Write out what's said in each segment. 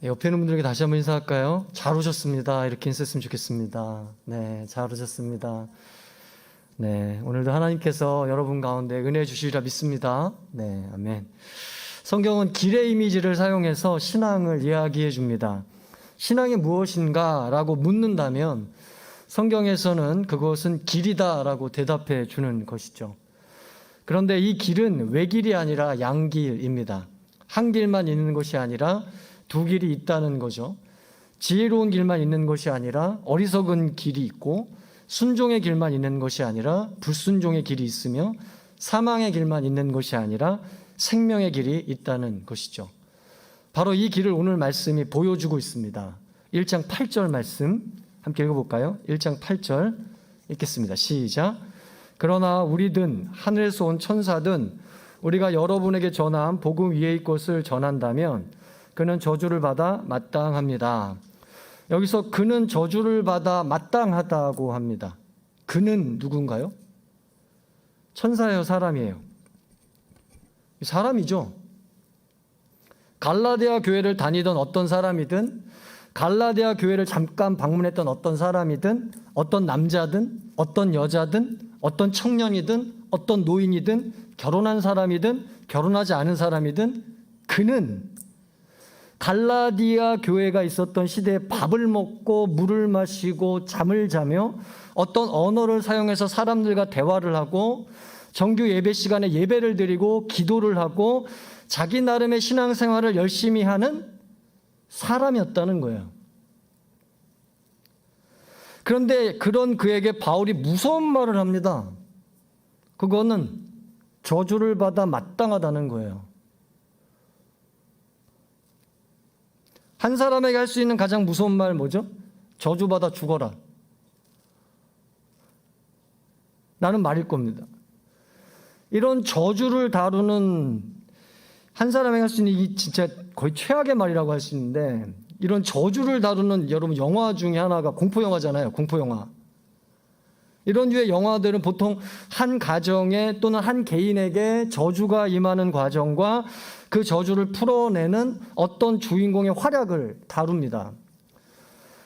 네, 옆에 있는 분들에게 다시 한번 인사할까요? 잘 오셨습니다. 이렇게 인사했으면 좋겠습니다. 네, 잘 오셨습니다. 네, 오늘도 하나님께서 여러분 가운데 은혜 주시리라 믿습니다. 네, 아멘. 성경은 길의 이미지를 사용해서 신앙을 이야기해 줍니다. 신앙이 무엇인가 라고 묻는다면 성경에서는 그것은 길이다 라고 대답해 주는 것이죠. 그런데 이 길은 외길이 아니라 양길입니다. 한 길만 있는 것이 아니라 두 길이 있다는 거죠. 지혜로운 길만 있는 것이 아니라 어리석은 길이 있고 순종의 길만 있는 것이 아니라 불순종의 길이 있으며 사망의 길만 있는 것이 아니라 생명의 길이 있다는 것이죠. 바로 이 길을 오늘 말씀이 보여주고 있습니다. 1장 8절 말씀 함께 읽어볼까요? 1장 8절 읽겠습니다. 시작. 그러나 우리든 하늘에서 온 천사든 우리가 여러분에게 전한 복음 위의 것을 전한다면 그는 저주를 받아 마땅합니다. 여기서 그는 저주를 받아 마땅하다고 합니다. 그는 누군가요? 천사예요, 사람이에요? 사람이죠. 갈라디아 교회를 다니던 어떤 사람이든 갈라디아 교회를 잠깐 방문했던 어떤 사람이든 어떤 남자든 어떤 여자든 어떤 청년이든 어떤 노인이든 결혼한 사람이든 결혼하지 않은 사람이든 그는 갈라디아 교회가 있었던 시대에 밥을 먹고 물을 마시고 잠을 자며 어떤 언어를 사용해서 사람들과 대화를 하고 정규 예배 시간에 예배를 드리고 기도를 하고 자기 나름의 신앙생활을 열심히 하는 사람이었다는 거예요. 그런데 그런 그에게 바울이 무서운 말을 합니다. 그거는 저주를 받아 마땅하다는 거예요. 한 사람에게 할 수 있는 가장 무서운 말 뭐죠? 저주받아 죽어라. 나는 말일 겁니다. 이런 저주를 다루는 한 사람에게 할 수 있는 이 진짜 거의 최악의 말이라고 할 수 있는데 이런 저주를 다루는 여러분 영화 중에 하나가 공포 영화잖아요. 공포 영화. 이런 류의 영화들은 보통 한 가정에 또는 한 개인에게 저주가 임하는 과정과 그 저주를 풀어내는 어떤 주인공의 활약을 다룹니다.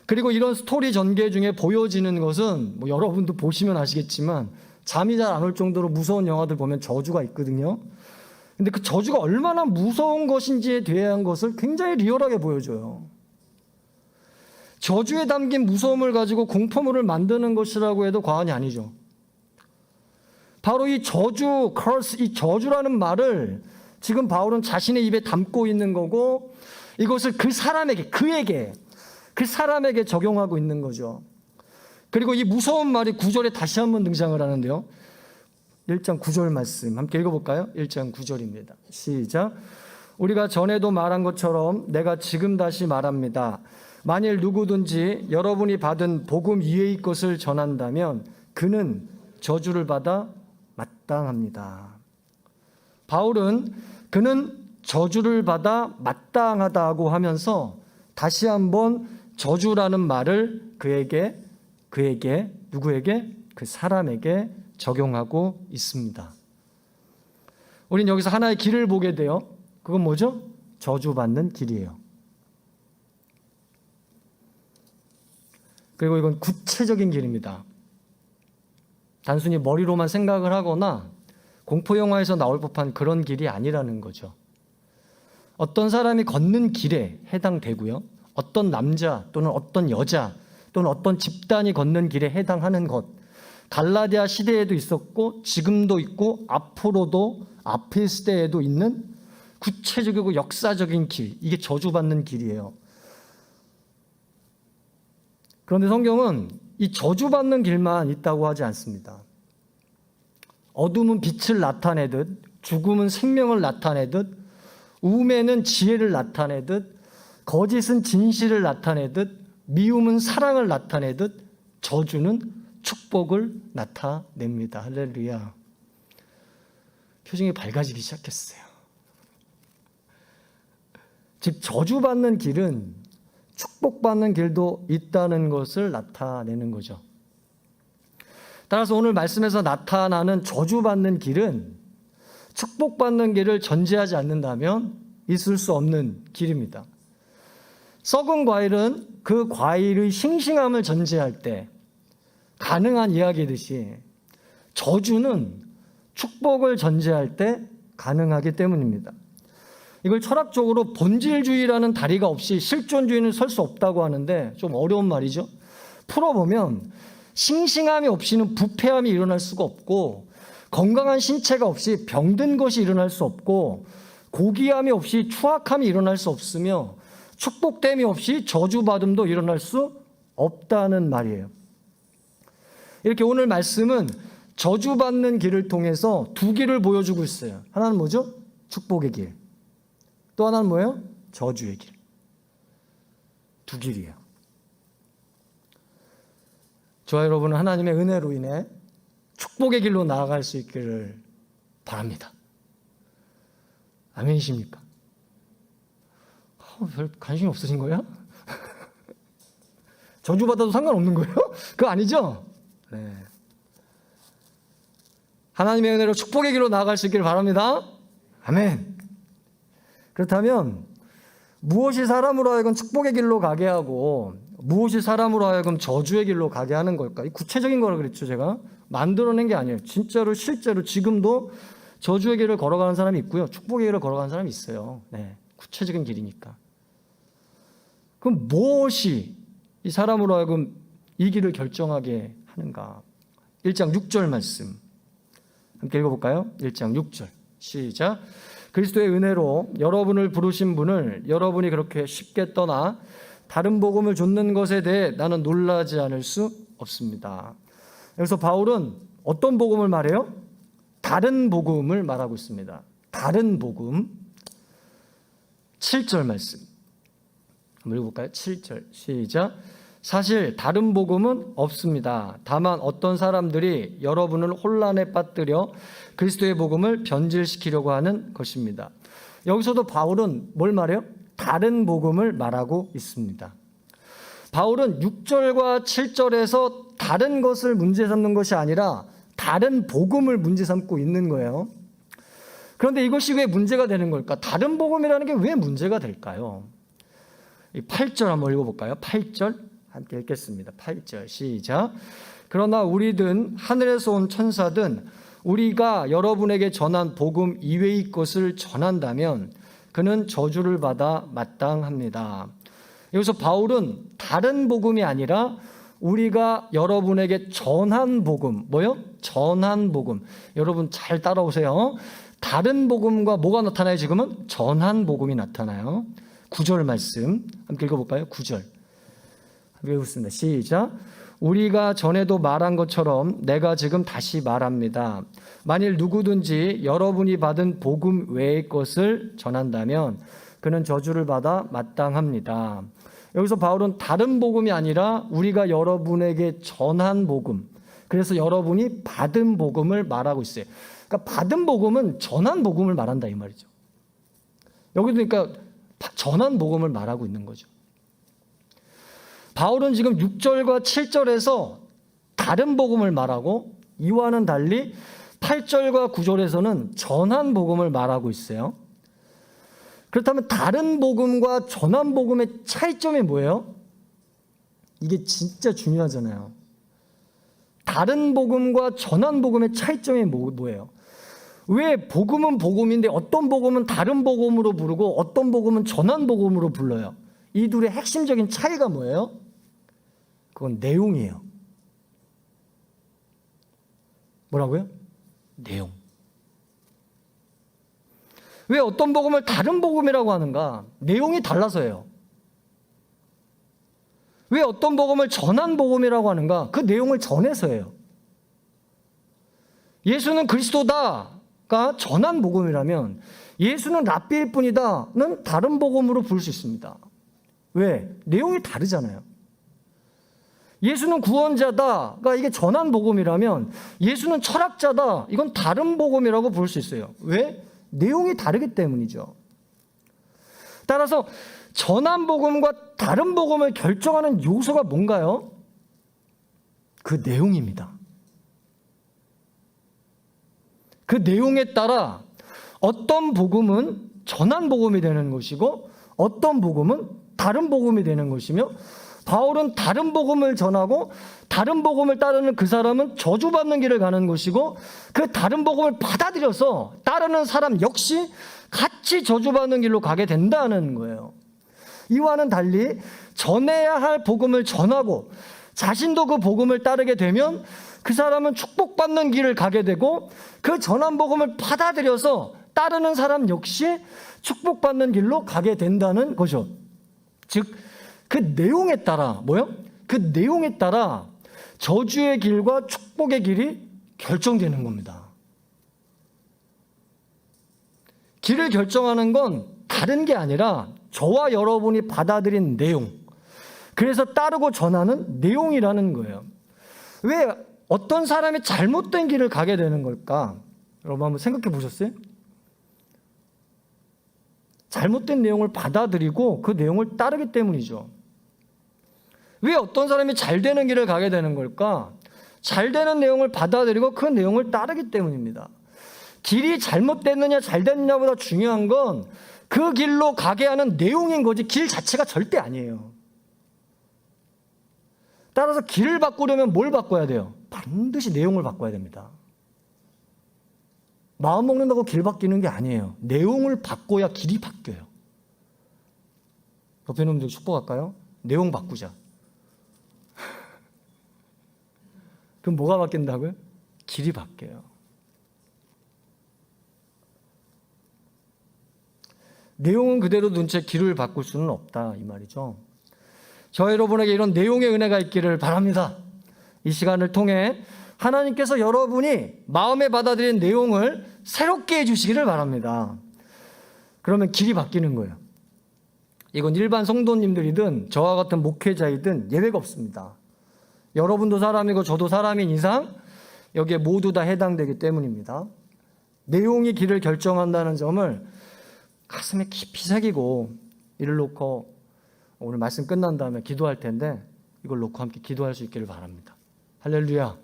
그리고 이런 스토리 전개 중에 보여지는 것은 뭐 여러분도 보시면 아시겠지만 잠이 잘 안 올 정도로 무서운 영화들 보면 저주가 있거든요. 근데 그 저주가 얼마나 무서운 것인지에 대한 것을 굉장히 리얼하게 보여줘요. 저주에 담긴 무서움을 가지고 공포물을 만드는 것이라고 해도 과언이 아니죠. 바로 이 저주, curse, 이 저주라는 말을 지금 바울은 자신의 입에 담고 있는 거고 이것을 그 사람에게, 그에게, 그 사람에게 적용하고 있는 거죠. 그리고 이 무서운 말이 9절에 다시 한번 등장을 하는데요. 1장 9절 말씀 함께 읽어볼까요? 1장 9절입니다. 시작. 우리가 전에도 말한 것처럼 내가 지금 다시 말합니다. 만일 누구든지 여러분이 받은 복음 이외의 것을 전한다면 그는 저주를 받아 마땅합니다. 바울은 그는 저주를 받아 마땅하다고 하면서 다시 한번 저주라는 말을 그에게 그에게 누구에게 그 사람에게 적용하고 있습니다. 우린 여기서 하나의 길을 보게 돼요. 그건 뭐죠? 저주받는 길이에요. 그리고 이건 구체적인 길입니다. 단순히 머리로만 생각을 하거나 공포 영화에서 나올 법한 그런 길이 아니라는 거죠. 어떤 사람이 걷는 길에 해당되고요. 어떤 남자 또는 어떤 여자 또는 어떤 집단이 걷는 길에 해당하는 것. 갈라디아 시대에도 있었고 지금도 있고 앞으로도 앞의 시대에도 있는 구체적이고 역사적인 길. 이게 저주받는 길이에요. 그런데 성경은 이 저주받는 길만 있다고 하지 않습니다. 어둠은 빛을 나타내듯, 죽음은 생명을 나타내듯, 우매는 지혜를 나타내듯, 거짓은 진실을 나타내듯, 미움은 사랑을 나타내듯, 저주는 축복을 나타냅니다. 할렐루야. 표정이 밝아지기 시작했어요. 즉, 저주받는 길은 축복받는 길도 있다는 것을 나타내는 거죠. 따라서 오늘 말씀에서 나타나는 저주받는 길은 축복받는 길을 전제하지 않는다면 있을 수 없는 길입니다. 썩은 과일은 그 과일의 싱싱함을 전제할 때 가능한 이야기듯이 저주는 축복을 전제할 때 가능하기 때문입니다. 이걸 철학적으로 본질주의라는 다리가 없이 실존주의는 설 수 없다고 하는데 좀 어려운 말이죠. 풀어보면 싱싱함이 없이는 부패함이 일어날 수가 없고 건강한 신체가 없이 병든 것이 일어날 수 없고 고귀함이 없이 추악함이 일어날 수 없으며 축복됨이 없이 저주받음도 일어날 수 없다는 말이에요. 이렇게 오늘 말씀은 저주받는 길을 통해서 두 길을 보여주고 있어요. 하나는 뭐죠? 축복의 길. 또 하나는 뭐예요? 저주의 길. 두 길이에요. 저와 여러분은 하나님의 은혜로 인해 축복의 길로 나아갈 수 있기를 바랍니다. 아멘이십니까? 어, 별 관심이 없으신 거예요? 저주받아도 상관없는 거예요? 그거 아니죠? 네. 하나님의 은혜로 축복의 길로 나아갈 수 있기를 바랍니다. 아멘. 그렇다면 무엇이 사람으로 하여금 축복의 길로 가게 하고 무엇이 사람으로 하여금 저주의 길로 가게 하는 걸까? 이 구체적인 거라 그랬죠, 제가. 만들어낸 게 아니에요. 진짜로 실제로 지금도 저주의 길을 걸어가는 사람이 있고요. 축복의 길을 걸어가는 사람이 있어요. 네. 구체적인 길이니까. 그럼 무엇이 이 사람으로 하여금 이 길을 결정하게 하는가? 1장 6절 말씀. 함께 읽어볼까요? 1장 6절. 시작. 그리스도의 은혜로 여러분을 부르신 분을 여러분이 그렇게 쉽게 떠나 다른 복음을 줬는 것에 대해 나는 놀라지 않을 수 없습니다. 여기서 바울은 어떤 복음을 말해요? 다른 복음을 말하고 있습니다. 다른 복음. 7절 말씀. 한번 읽어볼까요? 7절. 시작. 사실 다른 복음은 없습니다. 다만 어떤 사람들이 여러분을 혼란에 빠뜨려 그리스도의 복음을 변질시키려고 하는 것입니다. 여기서도 바울은 뭘 말해요? 다른 복음을 말하고 있습니다. 바울은 6절과 7절에서 다른 것을 문제 삼는 것이 아니라 다른 복음을 문제 삼고 있는 거예요. 그런데 이것이 왜 문제가 되는 걸까? 다른 복음이라는 게 왜 문제가 될까요? 8절 한번 읽어볼까요? 8절 함께 읽겠습니다. 8절 시작. 그러나 우리든 하늘에서 온 천사든 우리가 여러분에게 전한 복음 이외의 것을 전한다면 그는 저주를 받아 마땅합니다. 여기서 바울은 다른 복음이 아니라 우리가 여러분에게 전한 복음, 뭐요? 전한 복음. 여러분 잘 따라오세요. 다른 복음과 뭐가 나타나요, 지금은? 전한 복음이 나타나요. 9절 말씀. 함께 읽어볼까요? 9절. 외우습니다. 시작. 우리가 전에도 말한 것처럼 내가 지금 다시 말합니다. 만일 누구든지 여러분이 받은 복음 외의 것을 전한다면 그는 저주를 받아 마땅합니다. 여기서 바울은 다른 복음이 아니라 우리가 여러분에게 전한 복음, 그래서 여러분이 받은 복음을 말하고 있어요. 그러니까 받은 복음은 전한 복음을 말한다 이 말이죠. 여기도 그러니까 전한 복음을 말하고 있는 거죠. 바울은 지금 6절과 7절에서 다른 복음을 말하고 이와는 달리 8절과 9절에서는 전한 복음을 말하고 있어요. 그렇다면 다른 복음과 전한 복음의 차이점이 뭐예요? 이게 진짜 중요하잖아요. 다른 복음과 전한 복음의 차이점이 뭐, 뭐예요? 왜 복음은 복음인데 어떤 복음은 다른 복음으로 부르고 어떤 복음은 전한 복음으로 불러요? 이 둘의 핵심적인 차이가 뭐예요? 그건 내용이에요. 뭐라고요? 내용. 왜 어떤 복음을 다른 복음이라고 하는가? 내용이 달라서예요. 왜 어떤 복음을 전한 복음이라고 하는가? 그 내용을 전해서예요. 예수는 그리스도다가 전한 복음이라면 예수는 랍비일 뿐이다는 다른 복음으로 부를 수 있습니다. 왜? 내용이 다르잖아요. 예수는 구원자다가 이게 전한 복음이라면 예수는 철학자다 이건 다른 복음이라고 부를 수 있어요. 왜? 내용이 다르기 때문이죠. 따라서 전한 복음과 다른 복음을 결정하는 요소가 뭔가요? 그 내용입니다. 그 내용에 따라 어떤 복음은 전한 복음이 되는 것이고 어떤 복음은 다른 복음이 되는 것이며 바울은 다른 복음을 전하고 다른 복음을 따르는 그 사람은 저주받는 길을 가는 것이고 그 다른 복음을 받아들여서 따르는 사람 역시 같이 저주받는 길로 가게 된다는 거예요. 이와는 달리 전해야 할 복음을 전하고 자신도 그 복음을 따르게 되면 그 사람은 축복받는 길을 가게 되고 그 전한 복음을 받아들여서 따르는 사람 역시 축복받는 길로 가게 된다는 거죠. 즉, 그 내용에 따라, 뭐요? 그 내용에 따라 저주의 길과 축복의 길이 결정되는 겁니다. 길을 결정하는 건 다른 게 아니라 저와 여러분이 받아들인 내용. 그래서 따르고 전하는 내용이라는 거예요. 왜 어떤 사람이 잘못된 길을 가게 되는 걸까? 여러분 한번 생각해 보셨어요? 잘못된 내용을 받아들이고 그 내용을 따르기 때문이죠. 왜 어떤 사람이 잘 되는 길을 가게 되는 걸까? 잘 되는 내용을 받아들이고 그 내용을 따르기 때문입니다. 길이 잘못됐느냐 잘 됐느냐보다 중요한 건 그 길로 가게 하는 내용인 거지 길 자체가 절대 아니에요. 따라서 길을 바꾸려면 뭘 바꿔야 돼요? 반드시 내용을 바꿔야 됩니다. 마음 먹는다고 길 바뀌는 게 아니에요. 내용을 바꿔야 길이 바뀌어요. 옆에 놈들 축복할까요? 내용 바꾸자. 그럼 뭐가 바뀐다고요? 길이 바뀌어요. 내용은 그대로 둔채 길을 바꿀 수는 없다 이 말이죠. 저 여러분에게 이런 내용의 은혜가 있기를 바랍니다. 이 시간을 통해 하나님께서 여러분이 마음에 받아들인 내용을 새롭게 해주시기를 바랍니다. 그러면 길이 바뀌는 거예요. 이건 일반 성도님들이든 저와 같은 목회자이든 예외가 없습니다. 여러분도 사람이고 저도 사람인 이상 여기에 모두 다 해당되기 때문입니다. 내용이 길을 결정한다는 점을 가슴에 깊이 새기고 이를 놓고 오늘 말씀 끝난 다음에 기도할 텐데 이걸 놓고 함께 기도할 수 있기를 바랍니다. 할렐루야.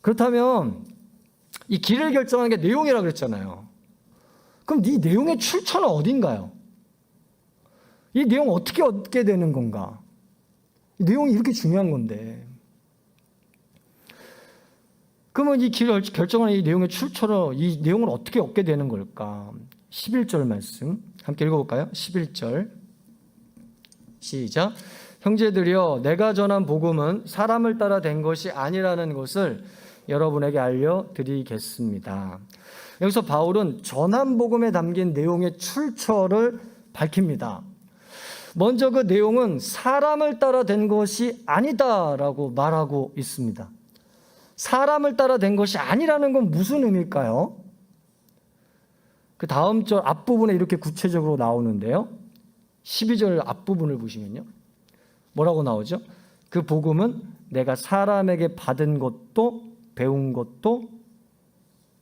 그렇다면 이 길을 결정하는 게 내용이라 그랬잖아요. 그럼 이 내용의 출처는 어딘가요? 이 내용 어떻게 얻게 되는 건가? 이 내용이 이렇게 중요한 건데. 그러면 이 길을 결정하는 이 내용의 출처로 이 내용을 어떻게 얻게 되는 걸까? 11절 말씀 함께 읽어볼까요? 11절 시작 형제들이여 내가 전한 복음은 사람을 따라 된 것이 아니라는 것을 여러분에게 알려드리겠습니다. 여기서 바울은 전한 복음에 담긴 내용의 출처를 밝힙니다. 먼저 그 내용은 사람을 따라 된 것이 아니다라고 말하고 있습니다. 사람을 따라 된 것이 아니라는 건 무슨 의미일까요? 그 다음 절 앞부분에 이렇게 구체적으로 나오는데요. 12절 앞부분을 보시면요. 뭐라고 나오죠? 그 복음은 내가 사람에게 받은 것도 배운 것도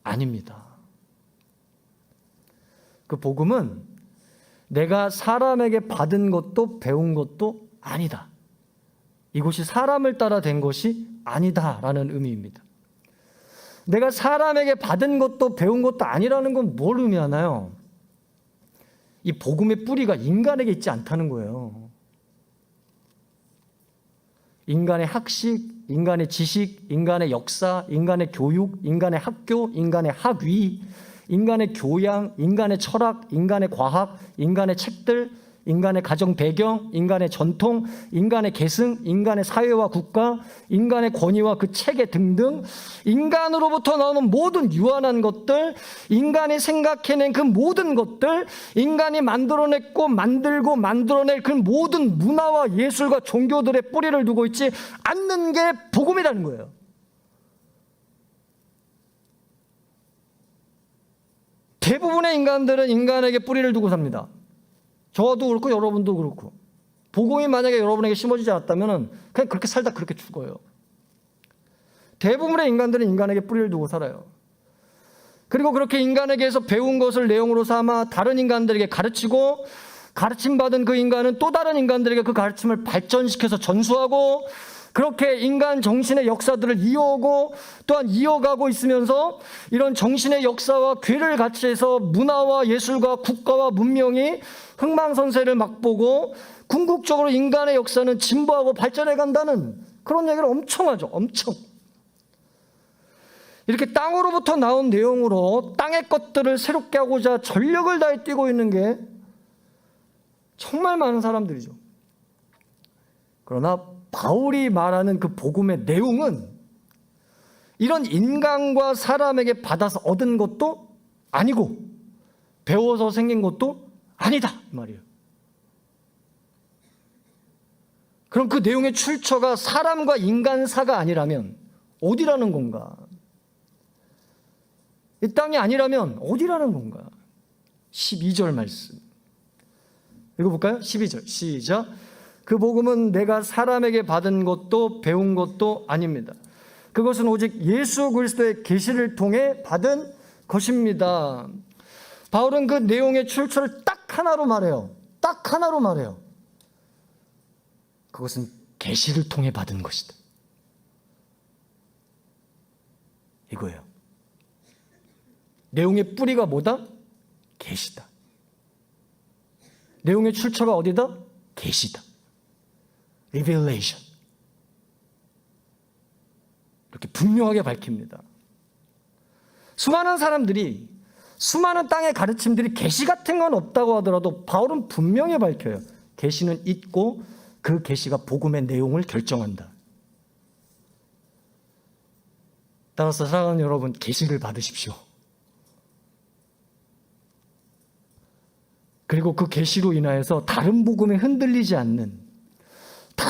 아닙니다. 그 복음은 내가 사람에게 받은 것도 배운 것도 아니다. 이것이 사람을 따라 된 것이 아니다라는 의미입니다. 내가 사람에게 받은 것도 배운 것도 아니라는 건 뭘 의미하나요? 이 복음의 뿌리가 인간에게 있지 않다는 거예요. 인간의 학식, 인간의 지식, 인간의 역사, 인간의 교육, 인간의 학교, 인간의 학위, 인간의 교양, 인간의 철학, 인간의 과학, 인간의 책들, 인간의 가정 배경, 인간의 전통, 인간의 계승, 인간의 사회와 국가, 인간의 권위와 그 체계 등등 인간으로부터 나오는 모든 유한한 것들, 인간이 생각해낸 그 모든 것들, 인간이 만들어냈고 만들고 만들어낼 그 모든 문화와 예술과 종교들의 뿌리를 두고 있지 않는 게 복음이라는 거예요. 대부분의 인간들은 인간에게 뿌리를 두고 삽니다. 저도 그렇고 여러분도 그렇고 복음이 만약에 여러분에게 심어지지 않았다면 그냥 그렇게 살다 그렇게 죽어요. 대부분의 인간들은 인간에게 뿌리를 두고 살아요. 그리고 그렇게 인간에게서 배운 것을 내용으로 삼아 다른 인간들에게 가르치고 가르침 받은 그 인간은 또 다른 인간들에게 그 가르침을 발전시켜서 전수하고 그렇게 인간 정신의 역사들을 이어오고 또한 이어가고 있으면서 이런 정신의 역사와 괴를 같이 해서 문화와 예술과 국가와 문명이 흥망성쇠를 맛보고 궁극적으로 인간의 역사는 진보하고 발전해 간다는 그런 얘기를 엄청 하죠. 엄청. 이렇게 땅으로부터 나온 내용으로 땅의 것들을 새롭게 하고자 전력을 다해 뛰고 있는 게 정말 많은 사람들이죠. 그러나 바울이 말하는 그 복음의 내용은 이런 인간과 사람에게 받아서 얻은 것도 아니고 배워서 생긴 것도 아니다 이 말이에요. 그럼 그 내용의 출처가 사람과 인간사가 아니라면 어디라는 건가? 이 땅이 아니라면 어디라는 건가? 12절 말씀. 읽어볼까요? 12절. 시작. 그 복음은 내가 사람에게 받은 것도 배운 것도 아닙니다. 그것은 오직 예수 그리스도의 계시를 통해 받은 것입니다. 바울은 그 내용의 출처를 딱 하나로 말해요. 딱 하나로 말해요. 그것은 계시를 통해 받은 것이다. 이거예요. 내용의 뿌리가 뭐다? 계시다. 내용의 출처가 어디다? 계시다. Revelation. 이렇게 분명하게 밝힙니다. 수많은 사람들이 수많은 땅의 가르침들이 계시 같은 건 없다고 하더라도 바울은 분명히 밝혀요. 계시는 있고 그 계시가 복음의 내용을 결정한다. 따라서 사랑하는 여러분 계시를 받으십시오. 그리고 그 계시로 인하여서 다른 복음에 흔들리지 않는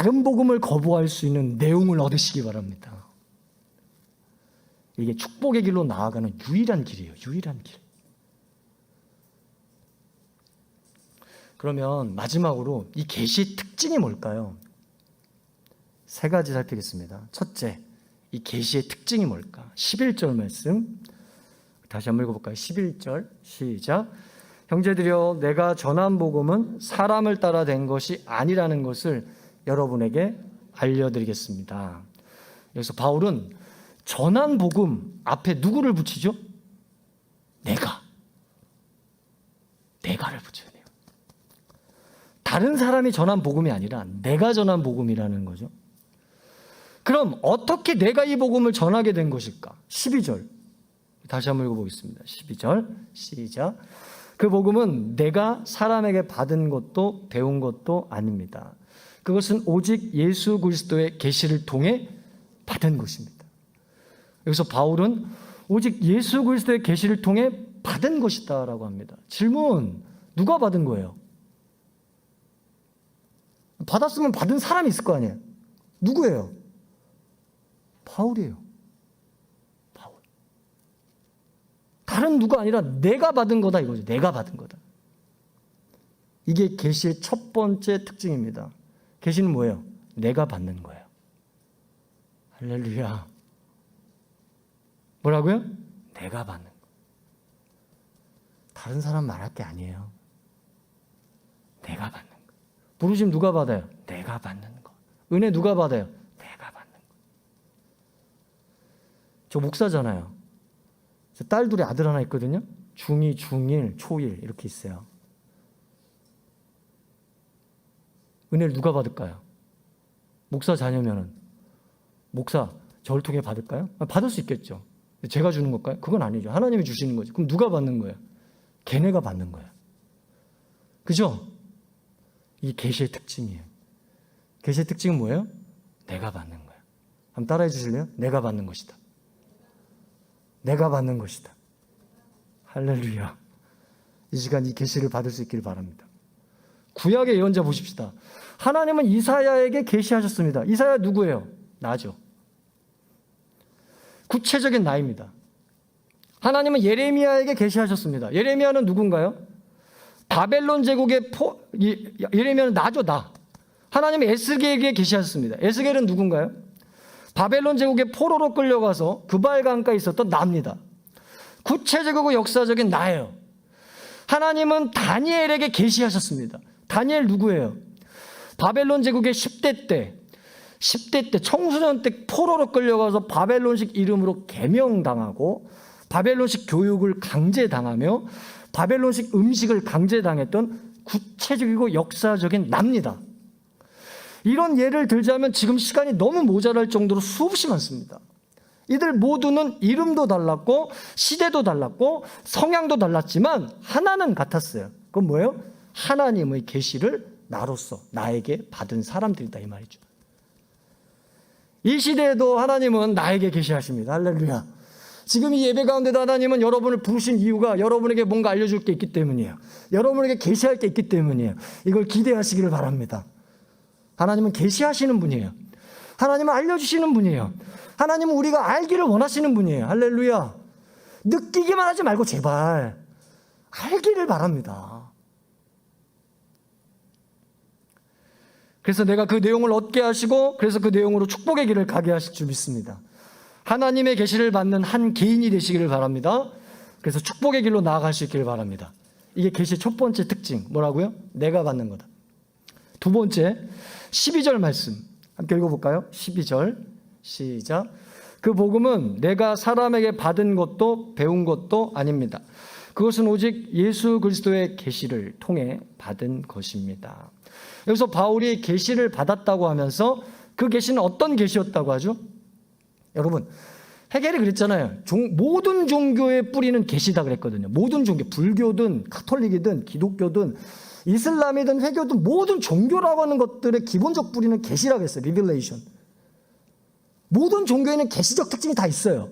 다른 복음을 거부할 수 있는 내용을 얻으시기 바랍니다. 이게 축복의 길로 나아가는 유일한 길이에요. 유일한 길. 그러면 마지막으로 이 계시의 특징이 뭘까요? 세 가지 살피겠습니다. 첫째, 이 계시의 특징이 뭘까? 11절 말씀. 다시 한번 읽어 볼까요? 11절 시작. 형제들이여 내가 전한 복음은 사람을 따라 된 것이 아니라는 것을 여러분에게 알려드리겠습니다. 여기서 바울은 전한 복음 앞에 누구를 붙이죠? 내가. 내가를 붙여야 돼요. 다른 사람이 전한 복음이 아니라 내가 전한 복음이라는 거죠. 그럼 어떻게 내가 이 복음을 전하게 된 것일까? 12절. 다시 한번 읽어보겠습니다. 12절. 시작. 그 복음은 내가 사람에게 받은 것도 배운 것도 아닙니다. 그것은 오직 예수 그리스도의 계시를 통해 받은 것입니다. 여기서 바울은 오직 예수 그리스도의 계시를 통해 받은 것이다라고 합니다. 질문 누가 받은 거예요? 받았으면 받은 사람이 있을 거 아니에요. 누구예요? 바울이에요. 바울. 다른 누가 아니라 내가 받은 거다 이거죠. 내가 받은 거다. 이게 계시의 첫 번째 특징입니다. 계시는 뭐예요? 내가 받는 거예요. 할렐루야. 뭐라고요? 내가 받는 거. 다른 사람 말할 게 아니에요. 내가 받는 거. 부르심 누가 받아요? 내가 받는 거. 은혜 누가 받아요? 내가 받는 거. 저 목사잖아요. 저딸 둘이 아들 하나 있거든요. 중2, 중1, 초1 이렇게 있어요. 은혜를 누가 받을까요? 목사 자녀면은 목사 저를 통해 받을까요? 아, 받을 수 있겠죠. 제가 주는 걸까요? 그건 아니죠. 하나님이 주시는 거죠. 그럼 누가 받는 거예요? 걔네가 받는 거예요. 그죠? 이게 계시의 특징이에요. 계시의 특징은 뭐예요? 내가 받는 거예요. 한번 따라해 주실래요? 내가 받는 것이다. 내가 받는 것이다. 할렐루야. 이 시간 이 계시를 받을 수 있기를 바랍니다. 구약의 예언자 보십시다. 하나님은 이사야에게 계시하셨습니다. 이사야 누구예요? 나죠. 구체적인 나입니다. 하나님은 예레미야에게 계시하셨습니다. 예레미야는 누군가요? 바벨론 제국의 포 예레미야는 나죠, 나. 하나님은 에스겔에게 계시하셨습니다. 에스겔은 누군가요? 바벨론 제국의 포로로 끌려가서 그발 강가에 있었던 나입니다. 구체적이고 역사적인 나예요. 하나님은 다니엘에게 계시하셨습니다. 다니엘 누구예요? 바벨론 제국의 10대 때 10대 때 청소년 때 포로로 끌려가서 바벨론식 이름으로 개명당하고 바벨론식 교육을 강제당하며 바벨론식 음식을 강제당했던 구체적이고 역사적인 납니다. 이런 예를 들자면 지금 시간이 너무 모자랄 정도로 수없이 많습니다. 이들 모두는 이름도 달랐고 시대도 달랐고 성향도 달랐지만 하나는 같았어요. 그건 뭐예요? 하나님의 계시를 나로서 나에게 받은 사람들이다 이 말이죠. 이 시대에도 하나님은 나에게 계시하십니다. 할렐루야. 지금 이 예배 가운데도 하나님은 여러분을 부르신 이유가 여러분에게 뭔가 알려줄 게 있기 때문이에요. 여러분에게 계시할 게 있기 때문이에요. 이걸 기대하시기를 바랍니다. 하나님은 계시하시는 분이에요. 하나님은 알려주시는 분이에요. 하나님은 우리가 알기를 원하시는 분이에요. 할렐루야. 느끼기만 하지 말고 제발 알기를 바랍니다. 그래서 내가 그 내용을 얻게 하시고 그래서 그 내용으로 축복의 길을 가게 하실 줄 믿습니다. 하나님의 계시를 받는 한 개인이 되시기를 바랍니다. 그래서 축복의 길로 나아갈 수 있기를 바랍니다. 이게 계시의 첫 번째 특징 뭐라고요? 내가 받는 거다. 두 번째 12절 말씀 함께 읽어볼까요? 12절 시작 그 복음은 내가 사람에게 받은 것도 배운 것도 아닙니다. 그것은 오직 예수 그리스도의 계시를 통해 받은 것입니다. 여기서 바울이 계시를 받았다고 하면서 그 계시는 어떤 계시였다고 하죠? 여러분 해겔이 그랬잖아요. 종- 모든 종교의 뿌리는 계시다 그랬거든요. 모든 종교, 불교든 카톨릭이든 기독교든 이슬람이든 회교든 모든 종교라고 하는 것들의 기본적 뿌리는 계시라고 했어요. 리빌레이션. 모든 종교에는 계시적 특징이 다 있어요.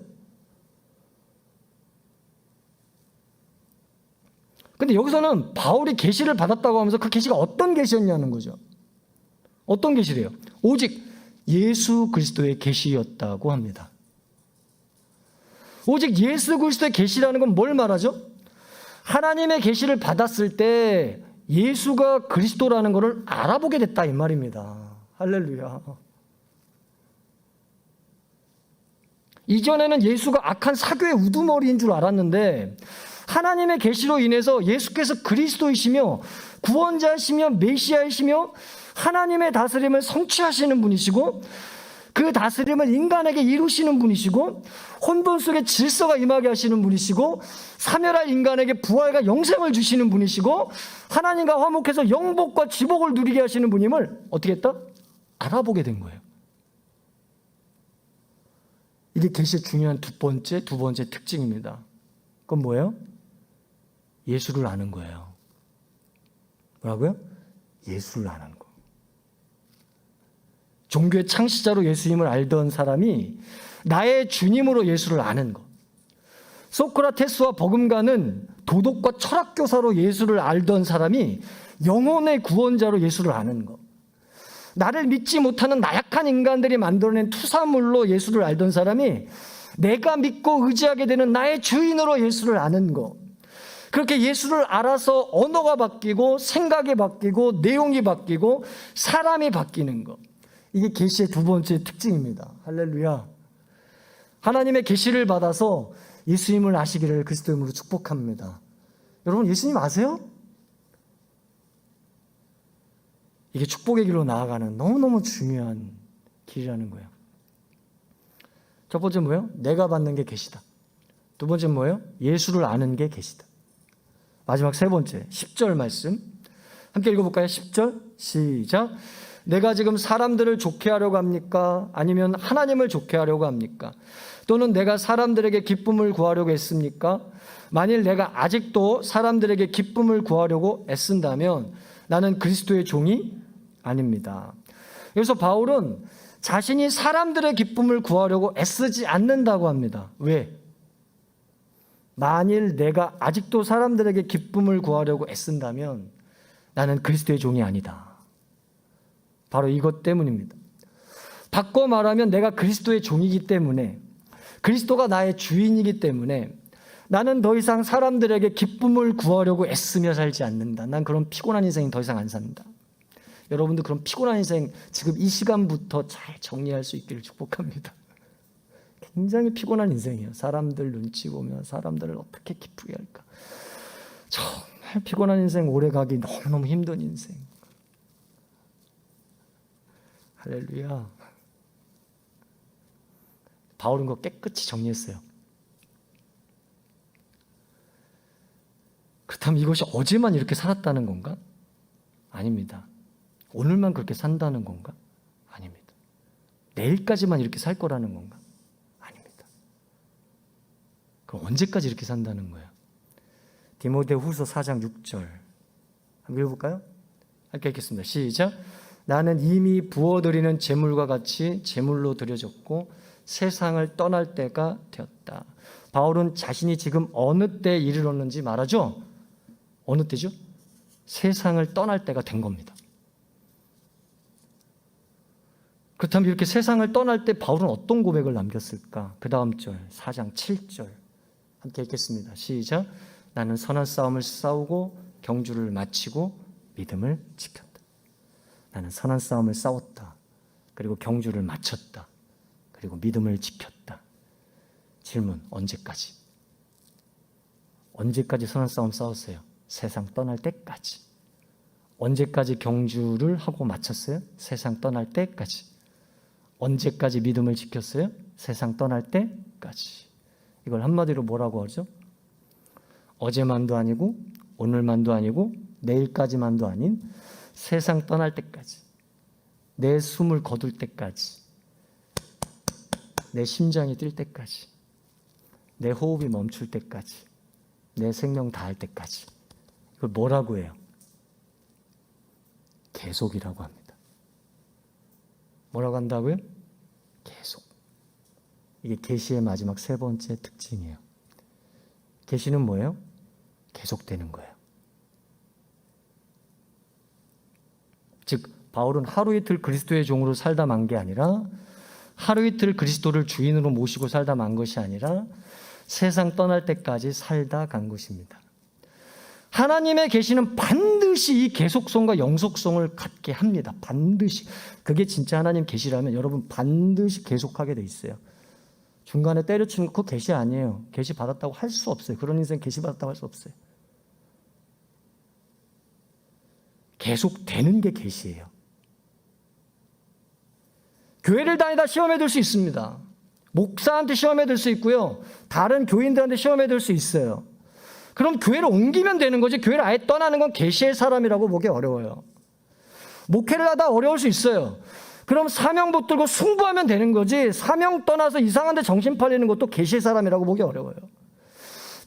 근데 여기서는 바울이 계시를 받았다고 하면서 그 계시가 어떤 계시였냐는 거죠. 어떤 계시래요? 오직 예수 그리스도의 계시였다고 합니다. 오직 예수 그리스도의 계시라는 건 뭘 말하죠? 하나님의 계시를 받았을 때 예수가 그리스도라는 것을 알아보게 됐다 이 말입니다. 할렐루야. 이전에는 예수가 악한 사교의 우두머리인 줄 알았는데 하나님의 계시로 인해서 예수께서 그리스도이시며 구원자이시며 메시아이시며 하나님의 다스림을 성취하시는 분이시고 그 다스림을 인간에게 이루시는 분이시고 혼돈 속에 질서가 임하게 하시는 분이시고 사멸할 인간에게 부활과 영생을 주시는 분이시고 하나님과 화목해서 영복과 지복을 누리게 하시는 분임을 어떻게 했다? 알아보게 된 거예요. 이게 계시의 중요한 두 번째 두 번째 특징입니다. 그건 뭐예요? 예수를 아는 거예요. 뭐라고요? 예수를 아는 거. 종교의 창시자로 예수님을 알던 사람이 나의 주님으로 예수를 아는 것. 소크라테스와 버금가는 도덕과 철학 교사로 예수를 알던 사람이 영혼의 구원자로 예수를 아는 것. 나를 믿지 못하는 나약한 인간들이 만들어낸 투사물로 예수를 알던 사람이 내가 믿고 의지하게 되는 나의 주인으로 예수를 아는 것. 그렇게 예수를 알아서 언어가 바뀌고 생각이 바뀌고 내용이 바뀌고 사람이 바뀌는 것. 이게 계시의 두 번째 특징입니다. 할렐루야. 하나님의 계시를 받아서 예수님을 아시기를 그리스도 이름으로 축복합니다. 여러분 예수님 아세요? 이게 축복의 길로 나아가는 너무너무 중요한 길이라는 거예요. 첫 번째 뭐예요? 내가 받는 게 계시다. 두 번째 뭐예요? 예수를 아는 게 계시다. 마지막 세 번째 10절 말씀 함께 읽어볼까요? 10절 시작 내가 지금 사람들을 좋게 하려고 합니까? 아니면 하나님을 좋게 하려고 합니까? 또는 내가 사람들에게 기쁨을 구하려고 했습니까? 만일 내가 아직도 사람들에게 기쁨을 구하려고 애쓴다면 나는 그리스도의 종이 아닙니다. 여기서 바울은 자신이 사람들의 기쁨을 구하려고 애쓰지 않는다고 합니다. 왜? 만일 내가 아직도 사람들에게 기쁨을 구하려고 애쓴다면 나는 그리스도의 종이 아니다. 바로 이것 때문입니다. 바꿔 말하면 내가 그리스도의 종이기 때문에 그리스도가 나의 주인이기 때문에 나는 더 이상 사람들에게 기쁨을 구하려고 애쓰며 살지 않는다. 난 그런 피곤한 인생 더 이상 안 산다. 여러분도 그런 피곤한 인생 지금 이 시간부터 잘 정리할 수 있기를 축복합니다. 굉장히 피곤한 인생이에요. 사람들 눈치 보며 사람들을 어떻게 기쁘게 할까. 정말 피곤한 인생 오래 가기 너무너무 힘든 인생. 할렐루야. 바울은 그거 깨끗이 정리했어요. 그렇다면 이것이 어제만 이렇게 살았다는 건가? 아닙니다. 오늘만 그렇게 산다는 건가? 아닙니다. 내일까지만 이렇게 살 거라는 건가? 그럼 언제까지 이렇게 산다는 거예요? 디모데 후서 4장 6절. 한번 읽어볼까요? 함께 읽겠습니다. 시작. 나는 이미 부어드리는 재물과 같이 재물로 드려졌고 세상을 떠날 때가 되었다. 바울은 자신이 지금 어느 때에 이르렀는지 말하죠? 어느 때죠? 세상을 떠날 때가 된 겁니다. 그렇다면 이렇게 세상을 떠날 때 바울은 어떤 고백을 남겼을까? 그 다음 절, 4장 7절. 함께 읽겠습니다. 시작. 나는 선한 싸움을 싸우고 경주를 마치고 믿음을 지켰다. 나는 선한 싸움을 싸웠다. 그리고 경주를 마쳤다. 그리고 믿음을 지켰다. 질문, 언제까지? 언제까지 선한 싸움 싸웠어요? 세상 떠날 때까지. 언제까지 경주를 하고 마쳤어요? 세상 떠날 때까지. 언제까지 믿음을 지켰어요? 세상 떠날 때까지. 이걸 한마디로 뭐라고 하죠? 어제만도 아니고 오늘만도 아니고 내일까지만도 아닌 세상 떠날 때까지. 내 숨을 거둘 때까지. 내 심장이 뛸 때까지. 내 호흡이 멈출 때까지. 내 생명 다할 때까지. 이걸 뭐라고 해요? 계속이라고 합니다. 뭐라고 한다고요? 계속. 이게 계시의 마지막 세 번째 특징이에요. 계시는 뭐예요? 계속되는 거예요. 즉 바울은 하루 이틀 그리스도의 종으로 살다 만 게 아니라 하루 이틀 그리스도를 주인으로 모시고 살다 만 것이 아니라 세상 떠날 때까지 살다 간 것입니다. 하나님의 계시는 반드시 이 계속성과 영속성을 갖게 합니다. 반드시. 그게 진짜 하나님 계시라면 여러분 반드시 계속하게 돼 있어요. 중간에 때려치는 거 계시 아니에요. 계시 받았다고 할 수 없어요. 그런 인생 계시 받았다고 할 수 없어요. 계속 되는 게 계시예요. 교회를 다니다 시험에 들 수 있습니다. 목사한테 시험에 들 수 있고요. 다른 교인들한테 시험에 들 수 있어요. 그럼 교회를 옮기면 되는 거지. 교회를 아예 떠나는 건 계시의 사람이라고 보기 어려워요. 목회를 하다 어려울 수 있어요. 그럼 사명 붙들고 승부하면 되는 거지. 사명 떠나서 이상한 데 정신 팔리는 것도 계시의 사람이라고 보기 어려워요.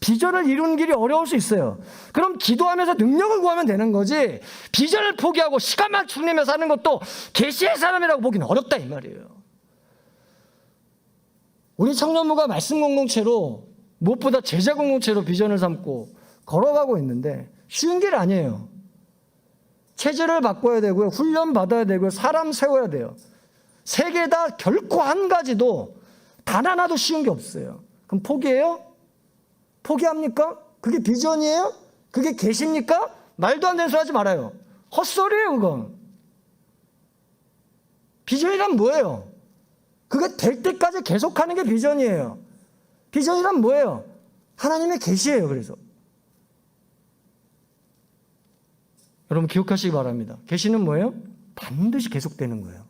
비전을 이루는 길이 어려울 수 있어요. 그럼 기도하면서 능력을 구하면 되는 거지. 비전을 포기하고 시간만 축내면서 하는 것도 계시의 사람이라고 보기는 어렵다 이 말이에요. 우리 청년부가 말씀 공동체로 무엇보다 제자 공동체로 비전을 삼고 걸어가고 있는데 쉬운 길 아니에요. 체질을 바꿔야 되고요. 훈련 받아야 되고요. 사람 세워야 돼요. 세 개 다 결코 한 가지도 단 하나도 쉬운 게 없어요. 그럼 포기해요? 포기합니까? 그게 비전이에요? 그게 계십니까? 말도 안 되는 소리 하지 말아요. 헛소리예요, 그건. 비전이란 뭐예요? 그게 될 때까지 계속하는 게 비전이에요. 비전이란 뭐예요? 하나님의 계시예요, 그래서. 여러분 기억하시기 바랍니다. 계시는 뭐예요? 반드시 계속되는 거예요.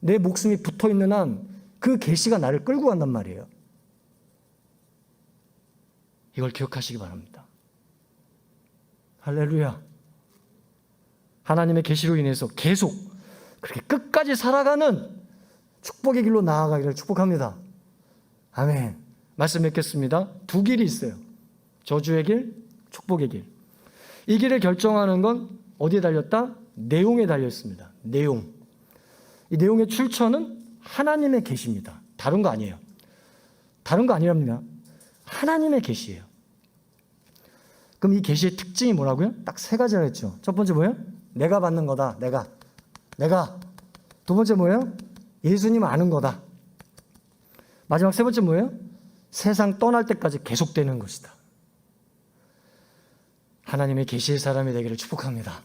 내 목숨이 붙어 있는 한 그 계시가 나를 끌고 간단 말이에요. 이걸 기억하시기 바랍니다. 할렐루야. 하나님의 계시로 인해서 계속 그렇게 끝까지 살아가는 축복의 길로 나아가기를 축복합니다. 아멘. 말씀 맺겠습니다. 두 길이 있어요. 저주의 길, 축복의 길. 이 길을 결정하는 건 어디에 달렸다? 내용에 달려 있습니다. 내용. 이 내용의 출처는 하나님의 계시입니다. 다른 거 아니에요. 다른 거 아니랍니다. 하나님의 계시예요. 그럼 이 계시의 특징이 뭐라고요? 딱 세 가지라 했죠. 첫 번째 뭐예요? 내가 받는 거다. 내가. 내가. 두 번째 뭐예요? 예수님 아는 거다. 마지막 세 번째 뭐예요? 세상 떠날 때까지 계속되는 것이다. 하나님의 계시의 사람이 되기를 축복합니다.